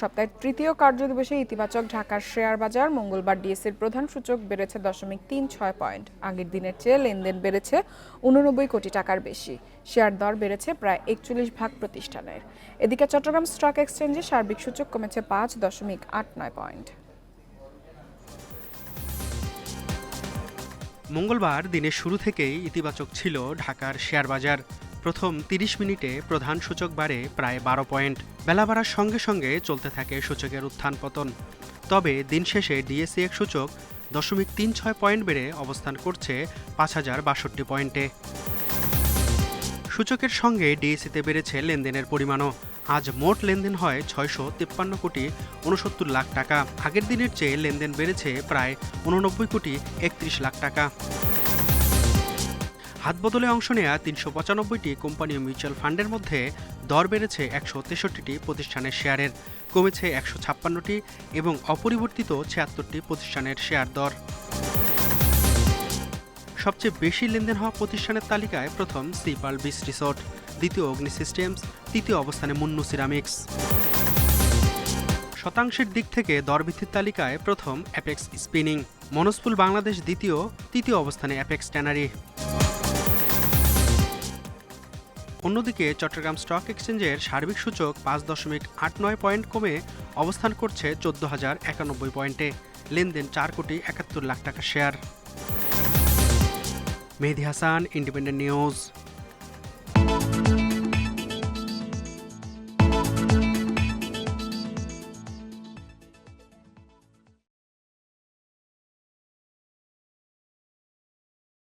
সপ্তাহের তৃতীয় কার্যদিবসে ইতিবাচক ঢাকার শেয়ার বাজার, মঙ্গলবার ডিএসির প্রধান সূচক বেড়েছে দশমিক তিন ছয় পয়েন্ট। আগের দিনের চেয়ে লেনদেন বেড়েছে উননব্বই কোটি টাকার বেশি। শেয়ার দর বেড়েছে প্রায় একচল্লিশ ভাগ প্রতিষ্ঠানের। এদিকে চট্টগ্রাম স্টক এক্সচেঞ্জে সার্বিক সূচক কমেছে পাঁচ দশমিক আট নয় পয়েন্ট। মঙ্গলবার দিনের শুরু থেকেই ইতিবাচক ছিল ঢাকার শেয়ার বাজার। প্রথম ৩০ মিনিটে প্রধান সূচক বাড়ে প্রায় বারো পয়েন্ট। বেলা বাড়ার সঙ্গে সঙ্গে চলতে থাকে সূচকের উত্থান পতন। তবে দিন শেষে ডিএসসি এক সূচক দশমিক তিন ছয় পয়েন্ট বেড়ে অবস্থান করছে পাঁচ হাজার বাষট্টি পয়েন্টে। সূচকের সঙ্গে ডিএসিতে বেড়েছে লেনদেনের পরিমাণও। আজ মোট লেনদেন হয় ছয়শো তিপ্পান্ন কোটি উনসত্তর লাখ টাকা। আগের দিনের চেয়ে লেনদেন বেড়েছে প্রায় উননব্বই কোটি একত্রিশ লাখ টাকা। হাতবদলে অংশ নেয়া তিনশো পঁচানব্বইটি কোম্পানি মিউচুয়াল ফান্ডের মধ্যে দর বেড়েছে একশো তেষট্টিটি প্রতিষ্ঠানের শেয়ারের, কমেছে একশো ছাপ্পান্নটি এবং অপরিবর্তিত ছিয়াত্তরটি প্রতিষ্ঠানের শেয়ার দর। সবচেয়ে বেশি লেনদেন হওয়া প্রতিষ্ঠানের তালিকায় প্রথম সিপাল বিস রিসোর্ট, দ্বিতীয় অগ্নি সিস্টেমস, তৃতীয় অবস্থানে মুন্নু সিরামিক্স। শতাংশের দিক থেকে দরভিত্তির তালিকায় প্রথম অ্যাপেক্স স্পিনিং মনসপুল বাংলাদেশ দ্বিতীয়, তৃতীয় অবস্থানে অ্যাপেক্স ট্যানারি। অন্যদিকে চট্টগ্রাম স্টক এক্সচেঞ্জের সার্বিক সূচক পাঁচ দশমিক আট নয় পয়েন্ট কমে অবস্থান করছে চোদ্দ হাজার একানব্বই পয়েন্টে। লেনদেন চার কোটি একাত্তর লাখ টাকা share. Mehedi Hasan independent news